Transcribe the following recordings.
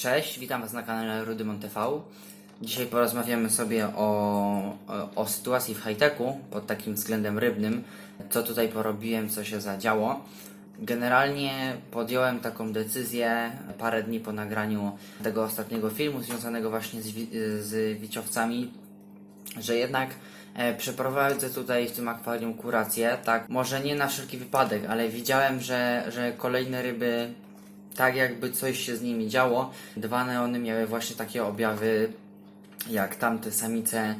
Cześć, witam Was na kanale Rudymon TV. Dzisiaj porozmawiamy sobie o, o, o sytuacji w high-techu pod takim względem rybnym, co tutaj porobiłem, co się zadziało. Generalnie podjąłem taką decyzję parę dni po nagraniu tego ostatniego filmu związanego właśnie z, z wiciowcami, że jednak e, przeprowadzę tutaj w tym akwarium kurację, tak, może nie na wszelki wypadek, ale widziałem, że, że kolejne ryby, tak jakby coś się z nimi działo, dwa neony miały właśnie takie objawy, jak tamte samice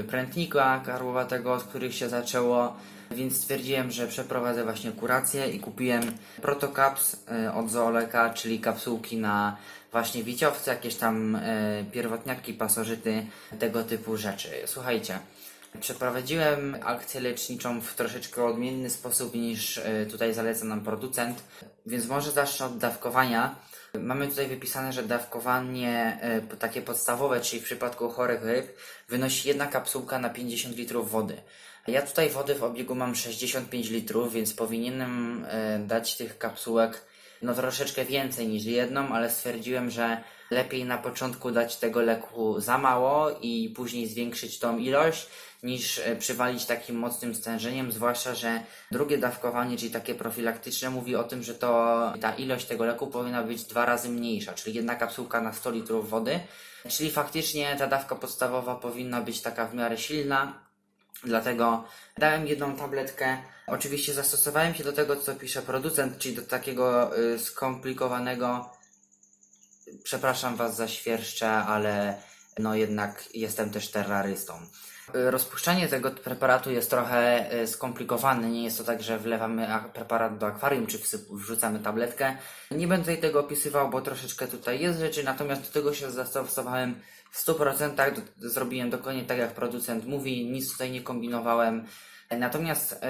y, prętnika karłowatego, od których się zaczęło, więc stwierdziłem, że przeprowadzę właśnie kurację i kupiłem Protocaps y, od Zooleka, czyli kapsułki na właśnie wiciowce, jakieś tam y, pierwotniaki, pasożyty, tego typu rzeczy. Słuchajcie, Przeprowadziłem akcję leczniczą w troszeczkę odmienny sposób niż e, tutaj zaleca nam producent, więc może zacznę od dawkowania. Mamy tutaj wypisane, że dawkowanie e, takie podstawowe, czyli w przypadku chorych ryb, wynosi jedna kapsułka na 50 litrów wody. Ja tutaj wody w obiegu mam 65 litrów, więc powinienem e, dać tych kapsułek no troszeczkę więcej niż jedną, ale stwierdziłem, że lepiej na początku dać tego leku za mało i później zwiększyć tą ilość, niż e, przywalić takim mocnym stężeniem, zwłaszcza, że drugie dawkowanie, czyli takie profilaktyczne, mówi o tym, że to ta ilość tego leku powinna być dwa razy mniejsza, czyli jedna kapsułka na 100 litrów wody, czyli faktycznie ta dawka podstawowa powinna być taka w miarę silna, Dlatego dałem jedną tabletkę. Oczywiście zastosowałem się do tego, co pisze producent, czyli do takiego y, skomplikowanego. Przepraszam Was za świerszcze, ale no jednak jestem też terrorystą. Y, Rozpuszczanie tego preparatu jest trochę y, skomplikowane. Nie jest to tak, że wlewamy preparat do akwarium czy wrzucamy tabletkę. Nie będę tego opisywał, bo troszeczkę tutaj jest rzeczy, natomiast do tego się zastosowałem w 100%. Do, zrobiłem dokładnie tak, jak producent mówi, nic tutaj nie kombinowałem. Natomiast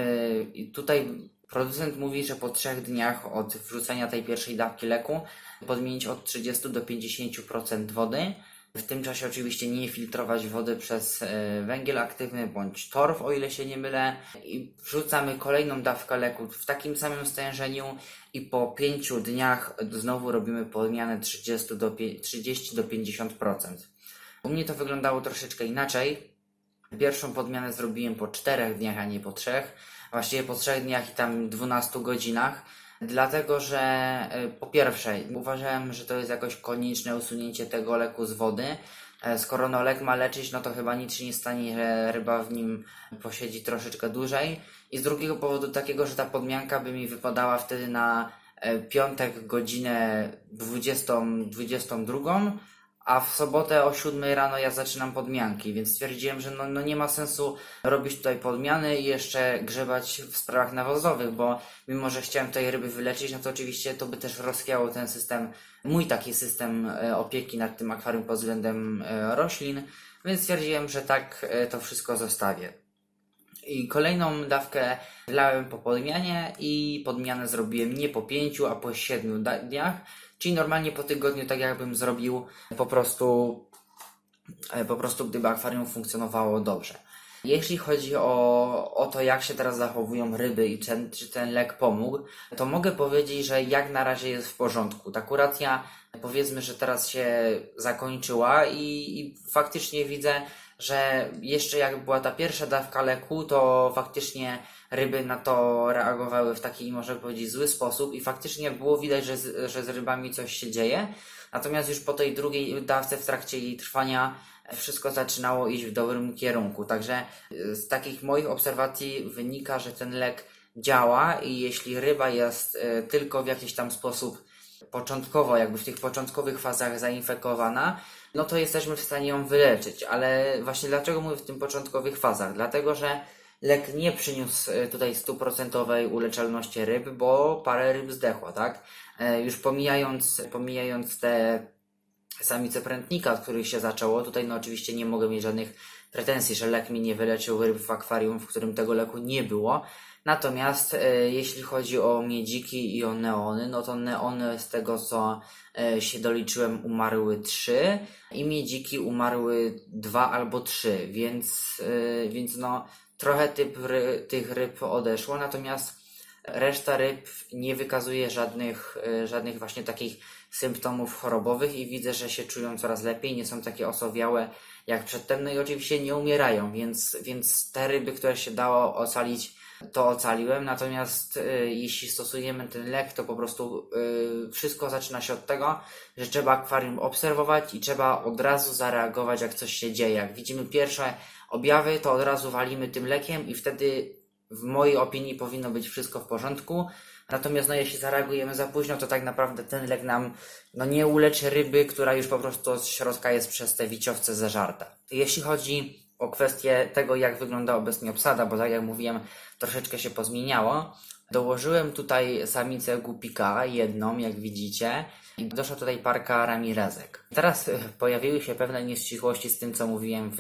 y, tutaj producent mówi, że po trzech dniach od wrzucenia tej pierwszej dawki leku podmienić od 30 do 50% wody. W tym czasie oczywiście nie filtrować wody przez e, węgiel aktywny bądź torf, o ile się nie mylę. I wrzucamy kolejną dawkę leku w takim samym stężeniu i po 5 dniach znowu robimy podmianę 30 do, pie- 30 do 50%. U mnie to wyglądało troszeczkę inaczej. Pierwszą podmianę zrobiłem po 4 dniach, a nie po 3. Właściwie po 3 dniach i tam 12 godzinach. Dlatego, że e, po pierwsze uważałem, że to jest jakoś konieczne usunięcie tego leku z wody. E, Skoro no lek ma leczyć, no to chyba nic się nie stanie, że ryba w nim posiedzi troszeczkę dłużej. I z drugiego powodu takiego, że ta podmianka by mi wypadała wtedy na e, piątek godzinę 20, 22, a w sobotę o 7 rano ja zaczynam podmianki, więc stwierdziłem, że no, no nie ma sensu robić tutaj podmiany i jeszcze grzebać w sprawach nawozowych, bo mimo, że chciałem tej ryby wyleczyć, no to oczywiście to by też rozchwiało ten system, mój taki system e, opieki nad tym akwarium pod względem e, roślin, więc stwierdziłem, że tak e, to wszystko zostawię. I kolejną dawkę wlałem po podmianie i podmianę zrobiłem nie po pięciu, a po siedmiu da- dniach, czyli normalnie po tygodniu, tak jakbym zrobił po prostu, e, po prostu gdyby akwarium funkcjonowało dobrze. Jeśli chodzi o, o to, jak się teraz zachowują ryby i czy, czy ten lek pomógł, to mogę powiedzieć, że jak na razie jest w porządku. Ta kuracja, powiedzmy, że teraz się zakończyła i, i faktycznie widzę, że jeszcze jak była ta pierwsza dawka leku, to faktycznie ryby na to reagowały w taki, może powiedzieć, zły sposób i faktycznie było widać, że z, że z rybami coś się dzieje. Natomiast już po tej drugiej dawce w trakcie jej trwania wszystko zaczynało iść w dobrym kierunku. Także y, z takich moich obserwacji wynika, że ten lek działa i jeśli ryba jest y, tylko w jakiś tam sposób początkowo, jakby w tych początkowych fazach zainfekowana, no to jesteśmy w stanie ją wyleczyć. Ale właśnie dlaczego mówię w tym początkowych fazach? Dlatego, że lek nie przyniósł e, tutaj stuprocentowej uleczalności ryb, bo parę ryb zdechło, tak? E, Już pomijając, pomijając te samice prętnika, od których się zaczęło, tutaj no oczywiście nie mogę mieć żadnych pretensji, że lek mi nie wyleczył ryb w akwarium, w którym tego leku nie było. Natomiast e, jeśli chodzi o miedziki i o neony, no to neony z tego co e, się doliczyłem umarły 3 i miedziki umarły 2 albo 3, więc, e, więc no trochę typ ry, tych ryb odeszło, natomiast reszta ryb nie wykazuje żadnych, e, żadnych właśnie takich symptomów chorobowych i widzę, że się czują coraz lepiej, nie są takie osowiałe jak przedtem, no i oczywiście nie umierają, więc, więc te ryby, które się dało ocalić, to ocaliłem, natomiast y, jeśli stosujemy ten lek, to po prostu y, wszystko zaczyna się od tego, że trzeba akwarium obserwować i trzeba od razu zareagować, jak coś się dzieje. Jak widzimy pierwsze objawy, to od razu walimy tym lekiem i wtedy w mojej opinii powinno być wszystko w porządku. Natomiast no, jeśli zareagujemy za późno, to tak naprawdę ten lek nam no, nie uleczy ryby, która już po prostu od środka jest przez te wiciowce zeżarta. Jeśli chodzi o kwestię tego, jak wygląda obecnie obsada, bo tak jak mówiłem, troszeczkę się pozmieniało. Dołożyłem tutaj samicę głupika, jedną, jak widzicie, i doszła tutaj parka Ramirezek. Teraz e, pojawiły się pewne nieścisłości z tym, co mówiłem w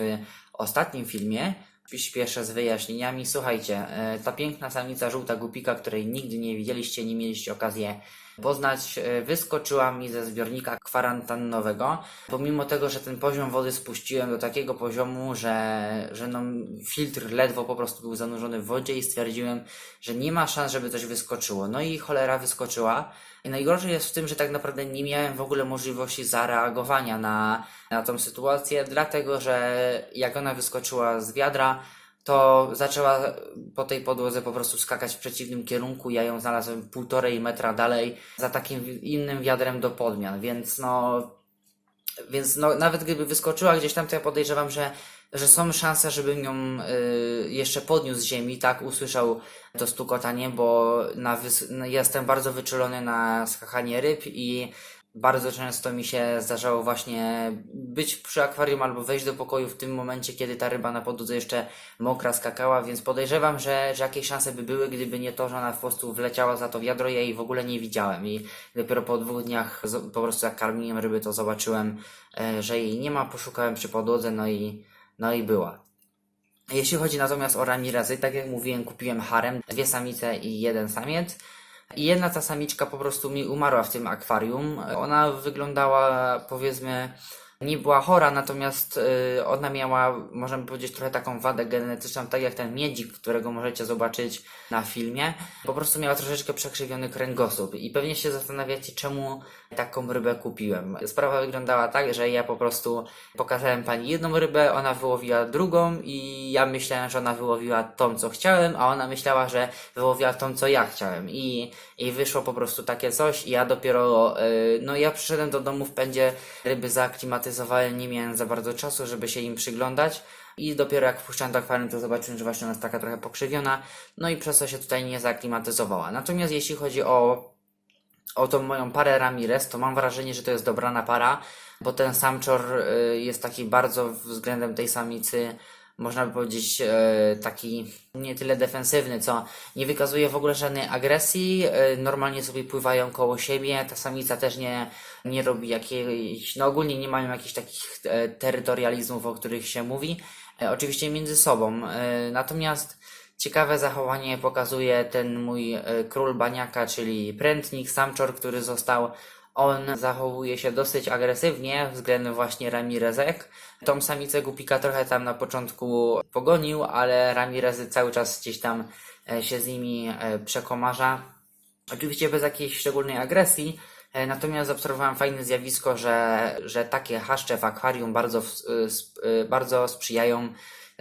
ostatnim filmie. Śpieszę z wyjaśnieniami. Słuchajcie, e, ta piękna samica żółta głupika, której nigdy nie widzieliście, nie mieliście okazję poznać, e, wyskoczyła mi ze zbiornika kwarantannowego, pomimo tego, że ten poziom wody spuściłem do takiego poziomu, że, że no, filtr ledwo po prostu był zanurzony w wodzie i stwierdziłem, że nie ma szans, żeby coś wyskoczyło. No i cholera wyskoczyła. I najgorsze jest w tym, że tak naprawdę nie miałem w ogóle możliwości zareagowania na, na tą sytuację, dlatego że jak ona wyskoczyła z wiadra, to zaczęła po tej podłodze po prostu skakać w przeciwnym kierunku. Ja ją znalazłem półtorej metra dalej za takim innym wiadrem do podmian, więc no, więc no, nawet gdyby wyskoczyła gdzieś tam, to ja podejrzewam, że, że są szanse, żebym ją y, jeszcze podniósł z ziemi, tak, usłyszał to stukotanie, bo na wys- no, jestem bardzo wyczulony na skakanie ryb i bardzo często mi się zdarzało właśnie być przy akwarium albo wejść do pokoju w tym momencie, kiedy ta ryba na podłodze jeszcze mokra skakała, więc podejrzewam, że, że jakieś szanse by były, gdyby nie to, że ona po prostu wleciała za to wiadro, ja jej w ogóle nie widziałem i dopiero po dwóch dniach po prostu jak karmiłem ryby, to zobaczyłem, e, że jej nie ma, poszukałem przy podłodze, no i, no i była. Jeśli chodzi natomiast o Ramirezy, tak jak mówiłem, kupiłem harem, dwie samice i jeden samiec. I jedna ta samiczka po prostu mi umarła w tym akwarium. Ona wyglądała, powiedzmy, nie była chora, natomiast y, ona miała, możemy powiedzieć, trochę taką wadę genetyczną, tak jak ten miedzik, którego możecie zobaczyć na filmie. Po prostu miała troszeczkę przekrzywiony kręgosłup. I pewnie się zastanawiacie, czemu taką rybę kupiłem. Sprawa wyglądała tak, że ja po prostu pokazałem pani jedną rybę, ona wyłowiła drugą i ja myślałem, że ona wyłowiła tą, co chciałem, a ona myślała, że wyłowiła tą, co ja chciałem. I, i wyszło po prostu takie coś i ja dopiero, yy, no ja przyszedłem do domu w pędzie, ryby nie miałem za bardzo czasu, żeby się im przyglądać. I dopiero jak wpuszczałem do akwarium, to zobaczyłem, że właśnie ona jest taka trochę pokrzywiona, no i przez to się tutaj nie zaaklimatyzowała. Natomiast jeśli chodzi o o tą moją parę Ramirez, to mam wrażenie, że to jest dobrana para, bo ten samczor y, jest taki bardzo względem tej samicy, można by powiedzieć, y, taki nie tyle defensywny, co nie wykazuje w ogóle żadnej agresji, y, normalnie sobie pływają koło siebie, ta samica też nie, nie robi jakiejś, no ogólnie nie mają jakichś takich e, terytorializmów, o których się mówi, e, oczywiście między sobą, e, natomiast Ciekawe zachowanie pokazuje ten mój e, król baniaka, czyli prętnik, samczor, który został. On zachowuje się dosyć agresywnie względem właśnie Ramirezek. Tą samicę głupika trochę tam na początku pogonił, ale Ramirezy cały czas gdzieś tam e, się z nimi e, przekomarza. Oczywiście bez jakiejś szczególnej agresji, e, natomiast zaobserwowałem fajne zjawisko, że, że takie haszcze w akwarium bardzo, bardzo sprzyjają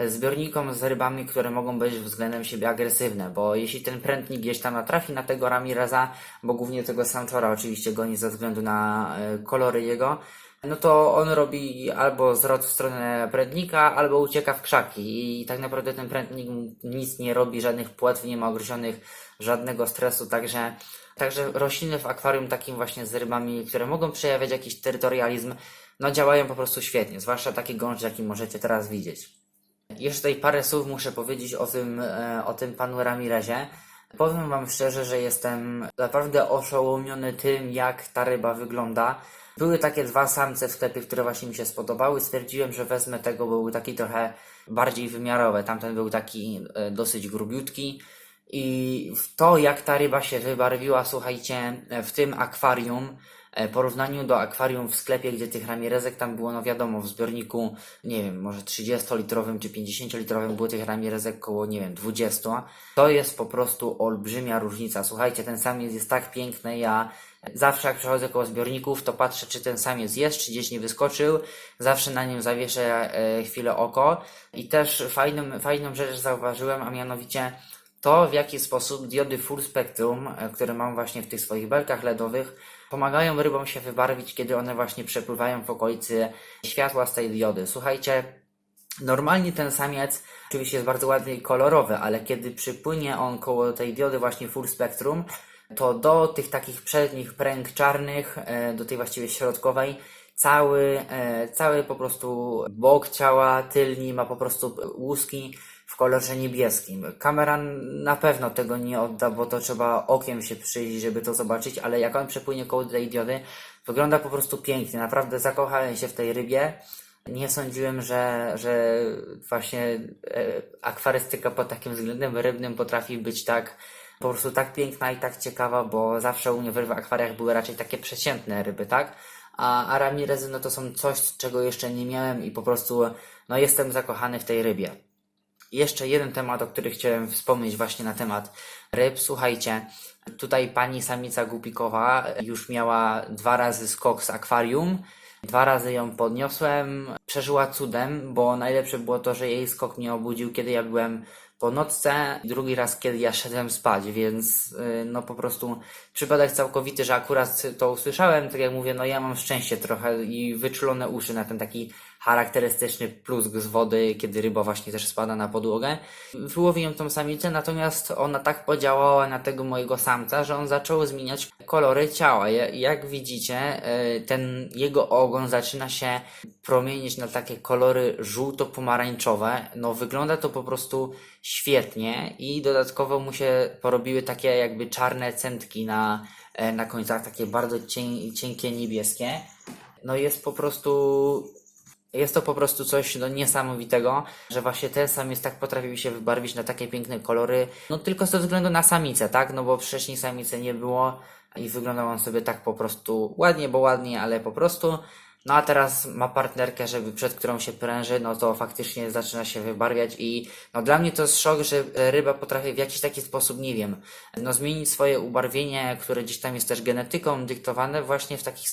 zbiornikom z rybami, które mogą być względem siebie agresywne, bo jeśli ten prętnik gdzieś tam natrafi na tego Ramireza, bo głównie tego samczora oczywiście goni ze względu na e, kolory jego, no to on robi albo zwrot w stronę prętnika, albo ucieka w krzaki i tak naprawdę ten prętnik nic nie robi, żadnych płetw nie ma ogrozionych, żadnego stresu, także Także rośliny w akwarium takim właśnie z rybami, które mogą przejawiać jakiś terytorializm, no działają po prostu świetnie, zwłaszcza taki gąszcz, jaki możecie teraz widzieć. Jeszcze parę słów muszę powiedzieć o tym, e, o tym panu Ramirezie. Powiem wam szczerze, że jestem naprawdę oszołomiony tym, jak ta ryba wygląda. Były takie dwa samce w sklepie, które właśnie mi się spodobały. Stwierdziłem, że wezmę tego, bo był taki trochę bardziej wymiarowy. Tamten był taki e, dosyć grubiutki. I to, jak ta ryba się wybarwiła, słuchajcie, w tym akwarium, porównaniu do akwarium w sklepie, gdzie tych ramirezek tam było, no wiadomo, w zbiorniku, nie wiem, może 30-litrowym czy 50-litrowym było tych ramirezek koło, nie wiem, 20. To jest po prostu olbrzymia różnica. Słuchajcie, ten samiec jest tak piękny, ja zawsze jak przechodzę koło zbiorników, to patrzę, czy ten samiec jest, czy gdzieś nie wyskoczył. Zawsze na nim zawieszę e, chwilę oko. I też fajną, fajną rzecz zauważyłem, a mianowicie to, w jaki sposób diody full spectrum, e, które mam właśnie w tych swoich belkach LEDowych, pomagają rybom się wybarwić, kiedy one właśnie przepływają w okolicy światła z tej diody. Słuchajcie, normalnie ten samiec oczywiście jest bardzo ładny i kolorowy, ale kiedy przypłynie on koło tej diody właśnie full spectrum, to do tych takich przednich pręg czarnych, e, do tej właściwie środkowej, cały, e, cały po prostu bok ciała tylni ma po prostu łuski w kolorze niebieskim. Kamera na pewno tego nie odda, bo to trzeba okiem się przyjrzeć, żeby to zobaczyć, ale jak on przepłynie koło tej diody, wygląda po prostu pięknie. Naprawdę zakochałem się w tej rybie. Nie sądziłem, że, że właśnie e, akwarystyka pod takim względem rybnym potrafi być tak po prostu tak piękna i tak ciekawa, bo zawsze u mnie w akwariach były raczej takie przeciętne ryby, tak? A, a ramirezy no to są coś, czego jeszcze nie miałem i po prostu no jestem zakochany w tej rybie. Jeszcze jeden temat, o którym chciałem wspomnieć właśnie na temat ryb. Słuchajcie, tutaj pani samica głupikowa już miała dwa razy skok z akwarium. Dwa razy ją podniosłem. Przeżyła cudem, bo najlepsze było to, że jej skok mnie obudził, kiedy ja byłem po nocce, drugi raz, kiedy ja szedłem spać, więc yy, no po prostu przypadek całkowity, że akurat to usłyszałem, tak jak mówię, no ja mam szczęście trochę i wyczulone uszy na ten taki charakterystyczny plusk z wody, kiedy ryba właśnie też spada na podłogę. Wyłowiłem tą samicę, natomiast ona tak podziałała na tego mojego samca, że on zaczął zmieniać kolory ciała. Ja- Jak widzicie, yy, ten jego ogon zaczyna się promienić na takie kolory żółto-pomarańczowe. No wygląda to po prostu świetnie i dodatkowo mu się porobiły takie jakby czarne centki na, e, na końcach, takie bardzo cienkie niebieskie. No jest po prostu jest to po prostu coś no, niesamowitego, że właśnie ten samiec tak potrafił się wybarwić na takie piękne kolory, no tylko ze względu na samicę, tak? No bo wcześniej samicy nie było i wyglądał on sobie tak po prostu ładnie, bo ładnie, ale po prostu. No a teraz ma partnerkę, żeby przed którą się pręży, no to faktycznie zaczyna się wybarwiać i no dla mnie to jest szok, że ryba potrafi w jakiś taki sposób, nie wiem, no zmienić swoje ubarwienie, które gdzieś tam jest też genetyką dyktowane właśnie w takich,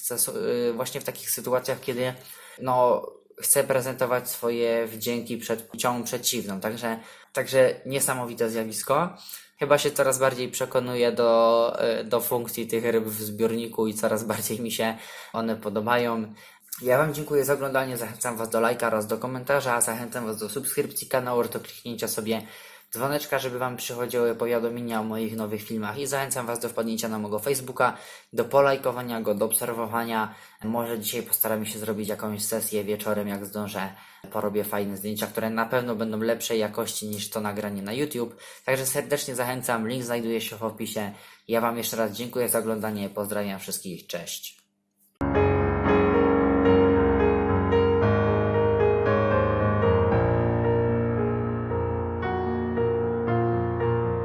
y, właśnie w takich sytuacjach, kiedy no chce prezentować swoje wdzięki przed płcią przeciwną. Także, także niesamowite zjawisko. Chyba się coraz bardziej przekonuję do, e, do funkcji tych ryb w zbiorniku i coraz bardziej mi się one podobają. Ja Wam dziękuję za oglądanie, zachęcam Was do lajka oraz do komentarza, zachęcam Was do subskrypcji kanału do kliknięcia sobie dzwoneczka, żeby Wam przychodziły powiadomienia o moich nowych filmach i zachęcam Was do wpadnięcia na mojego Facebooka, do polajkowania go, do obserwowania. Może dzisiaj postaramy się zrobić jakąś sesję wieczorem, jak zdążę. Porobię fajne zdjęcia, które na pewno będą lepszej jakości niż to nagranie na YouTube. Także serdecznie zachęcam, link znajduje się w opisie. Ja Wam jeszcze raz dziękuję za oglądanie, pozdrawiam wszystkich, cześć.